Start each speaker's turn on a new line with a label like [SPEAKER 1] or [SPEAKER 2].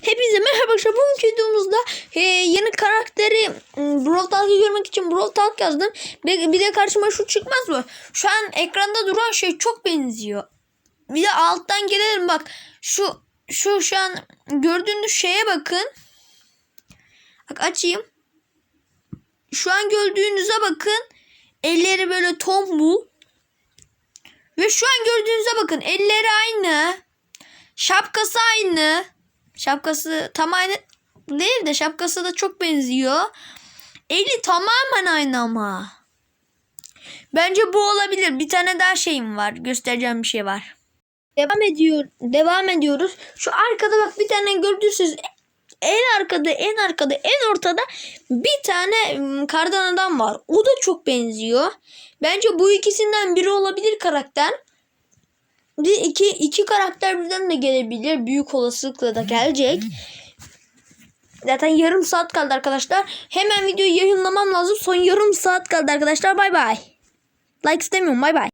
[SPEAKER 1] Hepinize merhaba arkadaşlar. Bugünkü videomuzda e, yeni karakteri m, Brawl Talk'ı görmek için Brawl Talk yazdım. Bir, bir de karşıma şu çıkmaz mı? Şu an ekranda duran şey çok benziyor. Bir de alttan gelelim bak. Şu şu şu an gördüğünüz şeye bakın. Bak açayım. Şu an gördüğünüze bakın. Elleri böyle tombul. Ve şu an gördüğünüze bakın. Elleri aynı. Şapkası aynı. Şapkası tam aynı değil de şapkası da çok benziyor. Eli tamamen aynı ama. Bence bu olabilir. Bir tane daha şeyim var. Göstereceğim bir şey var. Devam ediyor. Devam ediyoruz. Şu arkada bak bir tane gördüyseniz en arkada, en arkada, en ortada bir tane kardan adam var. O da çok benziyor. Bence bu ikisinden biri olabilir karakter. Bir iki, iki karakter birden de gelebilir. Büyük olasılıkla da gelecek. Zaten yarım saat kaldı arkadaşlar. Hemen videoyu yayınlamam lazım. Son yarım saat kaldı arkadaşlar. Bay bay. Like istemiyorum. Bay bay.